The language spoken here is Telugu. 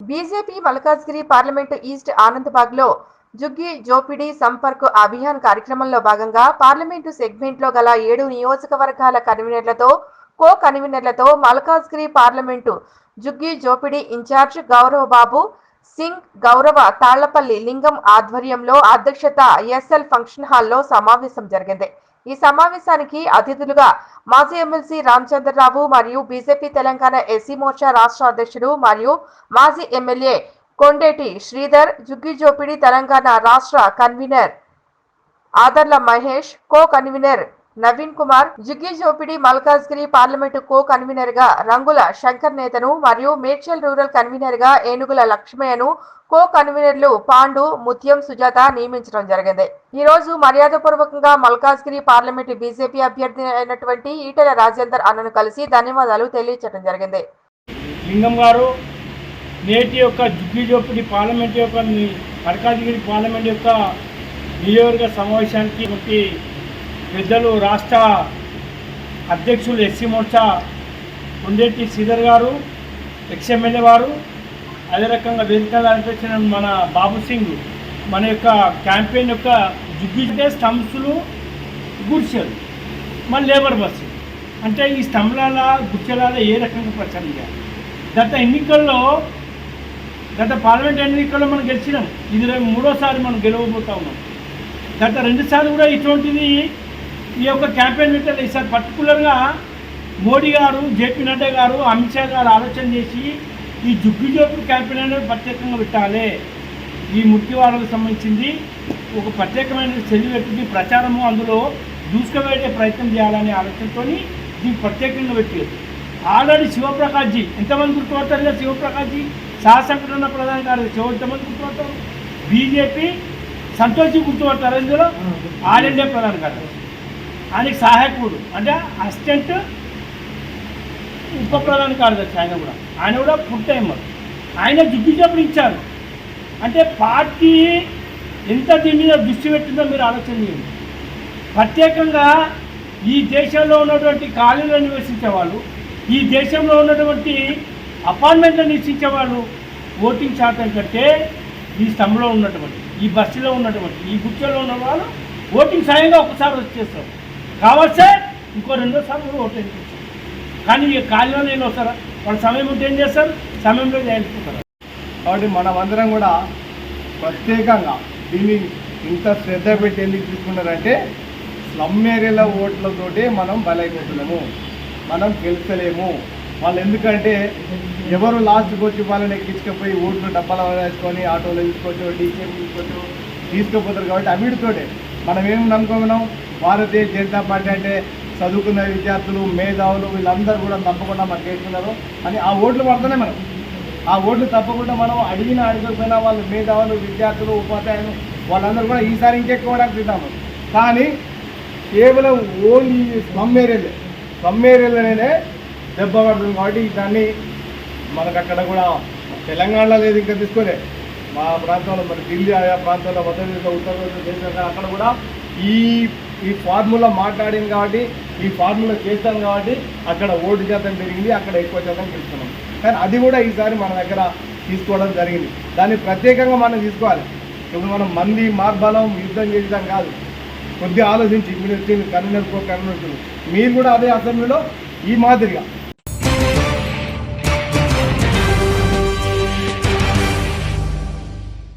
బీజేపీ మల్కాజ్గిరి పార్లమెంటు ఈస్ట్ ఆనందబాగ్లో జుగ్గి జోపిడి సంపర్క్ అభియాన్ కార్యక్రమంలో భాగంగా పార్లమెంటు సెగ్మెంట్లో గల ఏడు నియోజకవర్గాల కన్వీనర్లతో కో కన్వీనర్లతో మల్కాజ్గిరి పార్లమెంటు జుగ్గి జోపిడి ఇన్ఛార్జ్ గౌరవ బాబు సింగ్ గౌరవ తాళ్ళపల్లి లింగం ఆధ్వర్యంలో అధ్యక్షత ఎస్ఎల్ ఫంక్షన్ హాల్లో సమావేశం జరిగింది. ఈ సమావేశానికి అతిథులుగా మాజీ ఎమ్మెల్సీ రామచంద్రరావు మరియు బీజేపీ తెలంగాణ ఎస్సీ మోర్చా రాష్ట్ర అధ్యక్షుడు మరియు మాజీ ఎమ్మెల్యే కొండేటి శ్రీధర్ జుగ్గిజోపిడి తెలంగాణ రాష్ట్ర convener Adarla Mahesh co convener Naveen Kumar Jhuggijhopdi Malkajgiri parliament co కన్వీనర్గా రంగుల శంకర్ నేతను మరియు మేడ్చల్ రూరల్ కన్వీనర్గా ఏనుగుల లక్ష్మయ్యను కో కన్వీనర్లు పాండు ముత్యం సుజాత నియమించడం జరిగింది. ఈ రోజు మర్యాదపూర్వకంగా మల్కాజ్గిరి పార్లమెంటు బీజేపీ అభ్యర్థి అయినటువంటి ఈటల రాజేందర్ అన్నను కలిసి ధన్యవాదాలు తెలియజేయడం జరిగింది. లింగం గారు నేటి యొక్క జుగ్గి జోపిడి పార్లమెంట్ యొక్క పార్లమెంట్ యొక్క నియోజక సమావేశానికి పెద్దలు రాష్ట్ర అధ్యక్షులు ఎస్సీ మోర్చా ఉండేటి శ్రీధర్ గారు ఎక్స్ఎమ్మెల్యే వారు అదే రకంగా వేదికలు అనిపించిన మన బాబు సింగ్ మన యొక్క క్యాంపెయిన్ యొక్క జుగ్గి స్టంప్స్లు గుడిసెలు మన లేబర్ బస్సు. అంటే ఈ స్తంభాల గుర్చెలాల ఏ రకంగా ప్రచారం చేయాలి? గత ఎన్నికల్లో గత పార్లమెంట్ ఎన్నికల్లో మనం గెలిచినాం. ఇది మూడోసారి మనం గెలవబోతా ఉన్నాం. గత రెండుసార్లు కూడా ఇటువంటిది ఈ యొక్క క్యాంపెయిన్ పెట్టారు. ఈసారి పర్టికులర్గా మోడీ గారు జేపీ నడ్డా గారు అమిత్ షా గారు ఆలోచన చేసి ఈ జుగ్గు జోపు క్యాంపెయిన్ అనేది ప్రత్యేకంగా పెట్టాలి. ఈ ముఖ్యవాడకు సంబంధించింది ఒక ప్రత్యేకమైన సెల్ పెట్టి ప్రచారము అందులో దూసుకువెళ్ళే ప్రయత్నం చేయాలనే ఆలోచనతో దీన్ని ప్రత్యేకంగా పెట్టారు. ఆల్రెడీ శివప్రకాష్ జీ ఎంతమంది గుర్తుపడతారు కదా శివప్రకాష్ జీ? శాసనసభ ప్రధాన కార్యదర్శి శివ ఎంతమంది గుర్తుపడతారు? బీజేపీ సంతోష్ గుర్తుపడతారు ఇందులో? ఆల్ ఇండియా ప్రధాన కార్యదర్శి ఆయనకి సహాయకుడు అంటే అసిస్టెంట్ ఉప ప్రధాన కార్యదర్శి ఆయన కూడా. ఆయన కూడా ఫుల్ టైమర్ ఆయన జుగ్గి ఇచ్చారు. అంటే పార్టీ ఎంత దీని మీద దృష్టి పెట్టిందో మీరు ఆలోచన చేయండి. ప్రత్యేకంగా ఈ దేశంలో ఉన్నటువంటి ఖాళీలో నివసించే వాళ్ళు ఈ దేశంలో ఉన్నటువంటి అపార్ట్మెంట్లో నివసించే వాళ్ళు ఓటింగ్ శాతం కంటే ఈ స్తంభంలో ఉన్నటువంటి ఈ బస్సులో ఉన్నటువంటి ఈ గుర్తులో ఉన్న వాళ్ళు ఓటింగ్ సాయంగా ఒకసారి వచ్చేస్తారు. కావచ్చే ఇంకో రెండోసారి కూడా ఓటు వేసుకుంటారు కానీ ఈ ఖాళీలో నేను వస్తారా? వాళ్ళ సమయం ఉంటే ఏం చేస్తారు? సమయంలో చేయించుకుంటారు కాబట్టి మనమందరం కూడా ప్రత్యేకంగా దీన్ని ఇంత శ్రద్ధ పెట్టి ఎందుకు తీసుకున్నారంటే స్లమ్ ఏరియాల ఓట్లతోటే మనం బలైపోతున్నాము. మనం గెలుస్తలేము. వాళ్ళు ఎందుకంటే ఎవరు లాస్ట్కి వచ్చి వాళ్ళని ఎక్కించుకపోయి ఓట్లు డబ్బాలు వేసుకొని ఆటోలో తీసుకోవచ్చు డీసీఎం తీసుకోవచ్చు తీసుకుపోతారు కాబట్టి అవిడితోటే. మనం ఏం నమ్ముకున్నాం భారతీయ జనతా పార్టీ అంటే చదువుకున్న విద్యార్థులు మేధావులు వీళ్ళందరూ కూడా తప్పకుండా మనకు వేసుకున్నారు అని ఆ ఓట్లు పడుతున్నాయి మనం. ఆ ఓట్లు తప్పకుండా మనం అడిగిన అడగకపోయినా వాళ్ళు మేధావులు విద్యార్థులు ఉపాధ్యాయులు వాళ్ళందరూ కూడా ఈసారి ఇంకెక్కువడానికి తింటాము కానీ కేవలం ఓన్లీ స్లమ్ ఏరియాలే స్లమ్ ఏరియాలోనే దెబ్బ పడుతుంది కాబట్టి దాన్ని మనకు అక్కడ కూడా తెలంగాణలో లేదు ఇంకా తీసుకోలే. మా ప్రాంతంలో మరి ఢిల్లీ ఆయా ప్రాంతంలో మధ్యప్రదేశ్ ఉత్తరప్రదేశ్ దేశం అక్కడ కూడా ఈ ఈ ఫార్ములా మాట్లాడింది కాబట్టి ఈ ఫార్ములా చేస్తాం కాబట్టి అక్కడ ఓటు శాతం పెరిగింది అక్కడ ఎక్కువ శాతం గెలుస్తున్నాం కానీ అది కూడా ఈసారి మన దగ్గర తీసుకోవడం జరిగింది. దాన్ని ప్రత్యేకంగా మనం తీసుకోవాలి. ఇప్పుడు మనం మంది మార్బలం యుద్ధం చేద్దాం కాదు. కొద్దిగా ఆలోచించి మీరు వచ్చింది కన్వీనర్ కో కన్వీనర్ మీరు కూడా అదే అసెంబ్లీలో ఈ మాదిరిగా